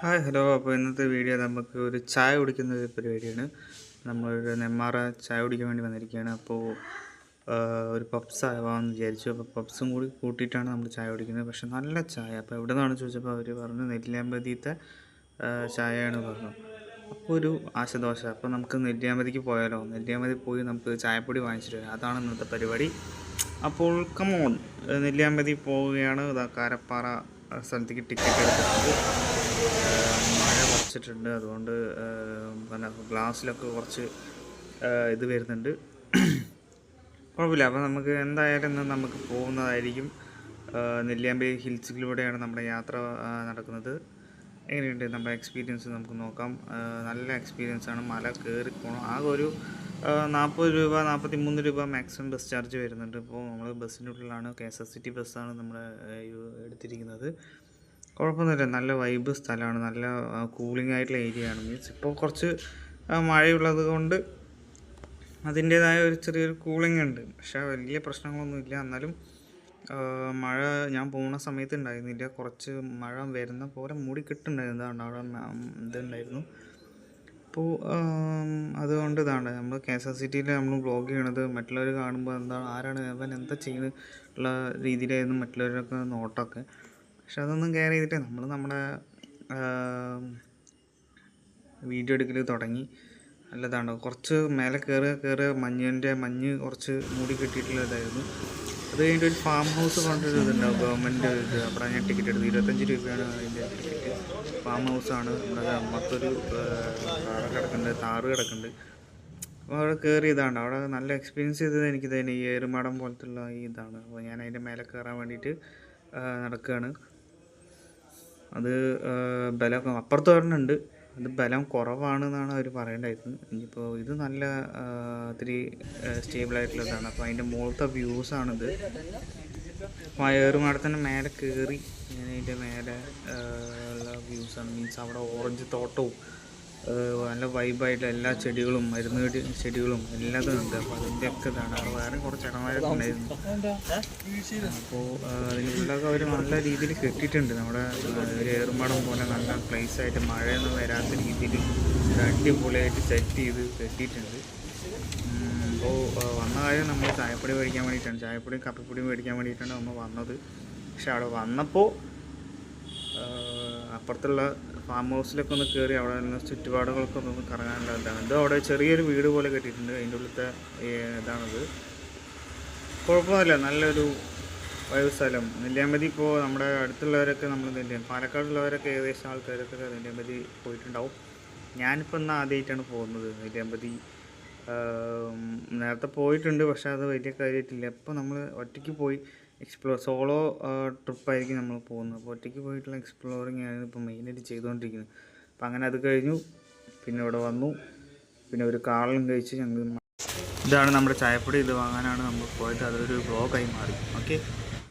Hi hello. അപ്പോൾ ഇന്നത്തെ video നമുക്ക് ഒരു ചായ കുടിക്കുന്ന ഒരു പരിപാടിയാണ്. നമ്മളൊരു നെമ്മാറ ചായ കുടിക്കാൻ വേണ്ടി വന്നിരിക്കുകയാണ്. അപ്പോൾ ഒരു പപ്സ് ആവാമെന്ന് വിചാരിച്ചു. അപ്പോൾ പപ്സും കൂടി കൂട്ടിയിട്ടാണ് നമ്മൾ ചായ കുടിക്കുന്നത്. പക്ഷെ നല്ല ചായ. അപ്പോൾ എവിടെ നിന്നാണ് ചോദിച്ചപ്പോൾ അവർ പറഞ്ഞു നെല്ലിയാമ്പതിയത്തെ ചായയാണ് പറഞ്ഞു. അപ്പോൾ ഒരു ആശദോശ. അപ്പോൾ നമുക്ക് നെല്ലിയാമ്പതിക്ക് പോയാലോ? നെല്ലിയാമ്പതി പോയി നമുക്ക് ചായപ്പൊടി വാങ്ങിച്ചിട്ട് വരാം. അതാണ് ഇന്നത്തെ പരിപാടി. അപ്പോൾ കമോൺ നെല്ലിയാമ്പതി പോവുകയാണ്. ഇതാ കാരപ്പാറ സ്ഥലത്തേക്ക് ടിക്കറ്റ് എടുത്തിട്ടുണ്ട്. മഴ കുറച്ചിട്ടുണ്ട്. അതുകൊണ്ട് പിന്നെ ഗ്ലാസ്സിലൊക്കെ കുറച്ച് ഇത് വരുന്നുണ്ട്. കുഴപ്പമില്ല. അപ്പോൾ നമുക്ക് എന്തായാലും ഇന്ന് നമുക്ക് പോകുന്നതായിരിക്കും. നെല്ലിയാമ്പേ ഹിൽസിലൂടെയാണ് നമ്മുടെ യാത്ര നടക്കുന്നത്. എങ്ങനെയുണ്ട് നമ്മുടെ എക്സ്പീരിയൻസ് നമുക്ക് നോക്കാം. നല്ല എക്സ്പീരിയൻസ് ആണ്. മല കയറി പോകണം ആകെ ഒരു നാൽപ്പത് രൂപ നാൽപ്പത്തി മൂന്ന് രൂപ മാക്സിമം ബസ് ചാർജ് വരുന്നുണ്ട്. ഇപ്പോൾ നമ്മൾ ബസ്സിന്റെ ഉള്ളിലാണ് K S S C T ബസ്സാണ് നമ്മൾ എടുത്തിരിക്കുന്നത്. കുഴപ്പമൊന്നുമില്ല. നല്ല വൈബ് സ്ഥലമാണ്. നല്ല കൂളിംഗ് ആയിട്ടുള്ള ഏരിയ ആണ്. മീൻസ് ഇപ്പോൾ കുറച്ച് മഴയുള്ളത് കൊണ്ട് അതിന്റേതായ ഒരു ചെറിയൊരു കൂളിംഗ് ഉണ്ട്. പക്ഷേ വലിയ പ്രശ്നങ്ങളൊന്നുമില്ല. എന്നാലും മഴ ഞാൻ പോകുന്ന സമയത്ത് ഉണ്ടായിരുന്നില്ല. കുറച്ച് മഴ വരുന്ന പോലെ മൂടി കിട്ടുന്നുണ്ടായിരുന്നു അവിടെ ഇതുണ്ടായിരുന്നു. അപ്പോൾ അതുകൊണ്ട് ഇതാണ്. നമ്മൾ കെ എസ് ആർ സി ടിയിൽ നമ്മൾ ബ്ലോഗ് ചെയ്യണത് മറ്റുള്ളവർ കാണുമ്പോൾ എന്താണ് ആരാണ് അവൻ എന്താ ചെയ്യുന്നത് ഉള്ള രീതിയിലായിരുന്നു മറ്റുള്ളവരൊക്കെ നോട്ടമൊക്കെ പക്ഷെ അതൊന്നും കെയർ ചെയ്തിട്ട് നമ്മൾ നമ്മുടെ വീഡിയോ എടുക്കൽ തുടങ്ങി. നല്ലതാണ്. കുറച്ച് മേലെ കയറുക കയറുക മഞ്ഞിന്റെ മഞ്ഞ് കുറച്ച് മൂടി കെട്ടിയിട്ടുള്ളതായിരുന്നു അത് കഴിഞ്ഞിട്ട് ഒരു ഫാം ഹൗസ് കൊണ്ടൊരു ഇതുണ്ടാവും ഗവൺമെന്റ് ഇത്. അവിടെ ഞാൻ ടിക്കറ്റ് എടുത്തു ഇരുപത്തഞ്ച് രൂപയാണ് അതിന്റെ ടിക്കറ്റ് ഫാം ഹൗസാണ് നമ്മുടെ മൊത്തൊരു കാറ് കിടക്കുന്നുണ്ട് താറ് കിടക്കുന്നുണ്ട്. അപ്പോൾ അവിടെ കയറി ഇതാണ്. അവിടെ നല്ല എക്സ്പീരിയൻസ് ചെയ്തത് എനിക്ക് തന്നെ ഈ ഏറുമാടം പോലത്തുള്ള ഈ ഇതാണ്. അപ്പോൾ ഞാൻ അതിന്റെ മേലെ കയറാൻ വേണ്ടിയിട്ട് നടക്കുകയാണ് അത് ബലമൊക്കെ ബലം അപ്പുറത്ത് ഒരെണ്ണമുണ്ട്. അത് ബലം കുറവാണെന്നാണ് അവർ പറയേണ്ടായിരുന്നത് ഇനിയിപ്പോൾ ഇത് നല്ല ഇത്തിരി സ്റ്റേബിൾ ആയിട്ടുള്ളതാണ്. അപ്പോൾ അതിന്റെ മുകളിലത്തെ വ്യൂസാണിത് വയറുമാടെ തന്നെ മേലെ കയറി ഞാൻ അതിന്റെ മേലെ ഉള്ള വ്യൂസാണ് മീൻസ് അവിടെ ഓറഞ്ച് തോട്ടവും നല്ല വൈബായിട്ട് എല്ലാ ചെടികളും മരുന്ന് ചെടി ചെടികളും എല്ലാതും ഉണ്ട്. അപ്പോൾ അതിന്റെയൊക്കെ ഇതാണ്. വേറെ കുറച്ച് ഇടമാരൊക്കെ ഉണ്ടായിരുന്നു അപ്പോൾ അതിന് അവർ നല്ല രീതിയിൽ കെട്ടിയിട്ടുണ്ട്. നമ്മുടെ ഒരു ഏറുമാടം പോലെ നല്ല പ്ലേസ് ആയിട്ട് മഴയൊന്നും വരാത്ത രീതിയിൽ അടിപൊളിയായിട്ട് സെറ്റ് ചെയ്ത് കെട്ടിയിട്ടുണ്ട്. അപ്പോൾ വന്ന കാര്യം നമ്മൾ ചായപ്പൊടി മേടിക്കാൻ വേണ്ടിയിട്ടാണ്. ചായപ്പൊടിയും കപ്പിപ്പൊടിയും മേടിക്കാൻ വേണ്ടിയിട്ടാണ് നമ്മൾ വന്നത്. പക്ഷെ അവിടെ വന്നപ്പോൾ അപ്പുറത്തുള്ള ഫാം ഹൗസിലൊക്കെ ഒന്ന് കയറി അവിടെ നിന്ന് ചുറ്റുപാടുകളൊക്കെ ഒന്ന് കറങ്ങാനുള്ള ഇതാണ്. ഇത് അവിടെ ചെറിയൊരു വീട് പോലെ കെട്ടിയിട്ടുണ്ട്. അതിന്റെ ഉള്ളിലത്തെ ഇതാണത്. കുഴപ്പമില്ല നല്ലൊരു വൈബ് സ്ഥലം. നെല്ലിയാമ്പതി ഇപ്പോൾ നമ്മുടെ അടുത്തുള്ളവരൊക്കെ നമ്മൾ നെല്ലിയ പാലക്കാടുള്ളവരൊക്കെ ഏകദേശം ആൾക്കാരൊക്കെ നെല്ലിയാമ്പതി പോയിട്ടുണ്ടാവും. ഞാനിപ്പോൾ ഇന്ന് ആദ്യമായിട്ടാണ് പോകുന്നത് നെല്ലിയാമ്പതി. നേരത്തെ പോയിട്ടുണ്ട് പക്ഷേ അത് വലിയ കാര്യമായിട്ടില്ല. ഇപ്പോൾ നമ്മൾ ഒറ്റയ്ക്ക് പോയി എക്സ്പ്ലോർ സോളോ ട്രിപ്പായിരിക്കും നമ്മൾ പോകുന്നത്. അപ്പോൾ ഒറ്റയ്ക്ക് പോയിട്ടുള്ള എക്സ്പ്ലോറിങ് ആണ് ഇപ്പോൾ മെയിനായിട്ട് ചെയ്തുകൊണ്ടിരിക്കുന്നത്. അപ്പം അങ്ങനെ അത് കഴിഞ്ഞു. പിന്നെ ഇവിടെ വന്നു. പിന്നെ ഒരു കാളും കഴിച്ച് ഞങ്ങൾ ഇതാണ് നമ്മുടെ ചായപ്പൊടി. ഇത് വാങ്ങാനാണ് നമ്മൾ പോയത്. അതൊരു ബ്ലോഗായി മാറി. ഓക്കെ